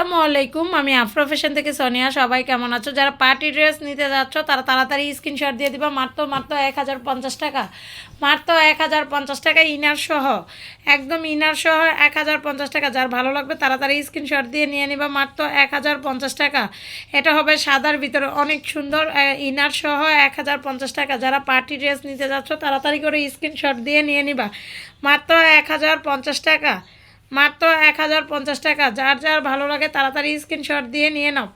আসসালামু আলাইকুম, আমি আফরো ফ্যাশন থেকে সোনিয়া। সবাই কেমন আছো? যারা পার্টি ড্রেস নিতে যাচ্ছ, তারা তাড়াতাড়ি স্ক্রিনশট দিয়ে দিবা। মাত্র মাত্র এক হাজার পঞ্চাশ টাকা। মাত্র এক হাজার পঞ্চাশ টাকা ইনার সহ। একদম ইনার সহ এক হাজার পঞ্চাশ টাকা। যার ভালো লাগবে, তাড়াতাড়ি স্ক্রিনশট দিয়ে নিয়ে নিবা। মাত্র এক হাজার পঞ্চাশ টাকা। এটা হবে সাদার ভিতরে। অনেক সুন্দর ইনার সহ এক হাজার পঞ্চাশ টাকা। যারা পার্টি ড্রেস নিতে যাচ্ছ, তাড়াতাড়ি করে স্ক্রিনশট দিয়ে নিয়ে নিবা। মাত্র এক হাজার পঞ্চাশ টাকা। মাত্র এক হাজার পঞ্চাশ টাকা। যার যার ভালো লাগে তাড়াতাড়ি স্ক্রিনশট দিয়ে নিয়ে নাও।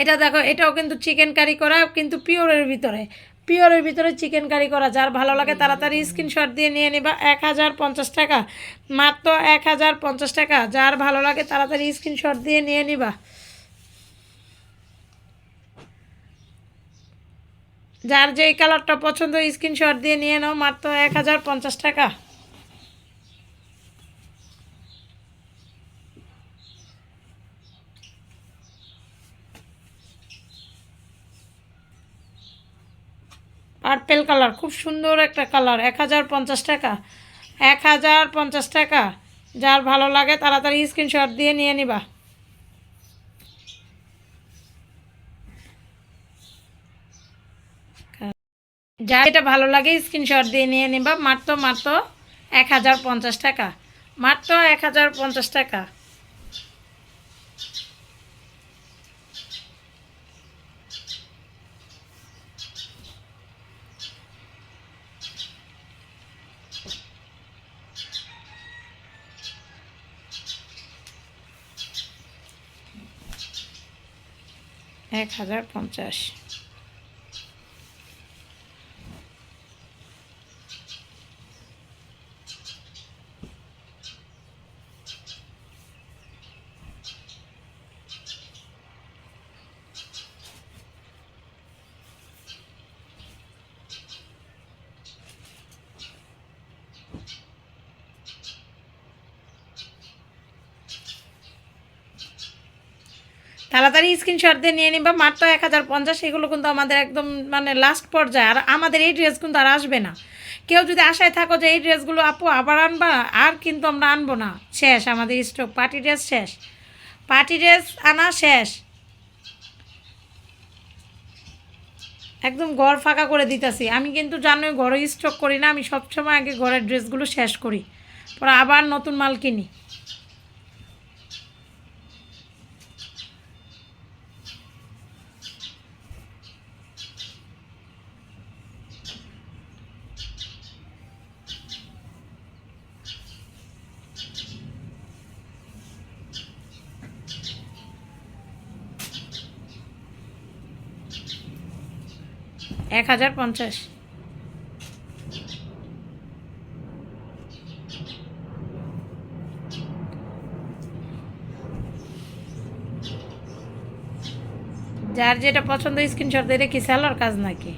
এটা দেখো, এটাও কিন্তু চিকেন কারি করা, কিন্তু পিওরের ভিতরে। পিওরের ভিতরে চিকেন কারি করা। যার ভালো লাগে তাড়াতাড়ি স্ক্রিনশট দিয়ে নিয়ে নিবা এক হাজার পঞ্চাশ টাকা। মাত্র এক হাজার পঞ্চাশ টাকা। যার ভালো লাগে তাড়াতাড়ি স্ক্রিনশট দিয়ে নিয়ে নিবা। যার যেই কালারটা পছন্দ স্ক্রিনশট দিয়ে নিয়ে নাও। মাত্র এক হাজার পঞ্চাশ টাকা। পার্পেল কালার খুব সুন্দর একটা কালার এক হাজার পঞ্চাশ টাকা। এক হাজার পঞ্চাশ টাকা। যার ভালো লাগে তাড়াতাড়ি স্ক্রিনশট দিয়ে নিয়ে নিবা। যা এটা ভালো লাগে স্ক্রিনশট দিয়ে নিয়ে নিবা। মাত্র মাত্র এক হাজার পঞ্চাশ টাকা। মাত্র এক হাজার পঞ্চাশ টাকা। এক হাজার পঞ্চাশ। তাড়াতাড়ি স্ক্রিনশট দিয়ে নিয়ে নিবা, মাত্র এক হাজার পঞ্চাশ, এগুলো কিন্তু আমাদের একদম মানে লাস্ট পর্যায়ে। আর আমাদের এই ড্রেস কিন্তু আর আসবে না। কেউ যদি আশায় থাকো যে এই ড্রেসগুলো আপু আবার আনবা, আর কিন্তু আমরা আনব না। শেষ, আমাদের স্টক পার্টি ড্রেস শেষ। পার্টি ড্রেস আনা শেষ। একদম ঘর ফাঁকা করে দিতেছি। আমি কিন্তু জানোই ঘরে স্টক করি না, আমি সবসময় আগে ঘরের ড্রেসগুলো শেষ করি। পরে আবার নতুন মাল কিনি। এক হাজার পঞ্চাশ। যার যেটা পছন্দ স্ক্রিনশট দিয়ে কি স্যালোর কাজ নাকি?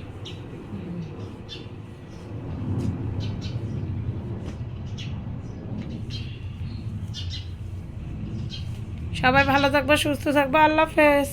সবাই ভালো থাকব, সুস্থ থাকব, আল্লাহ হাফেজ।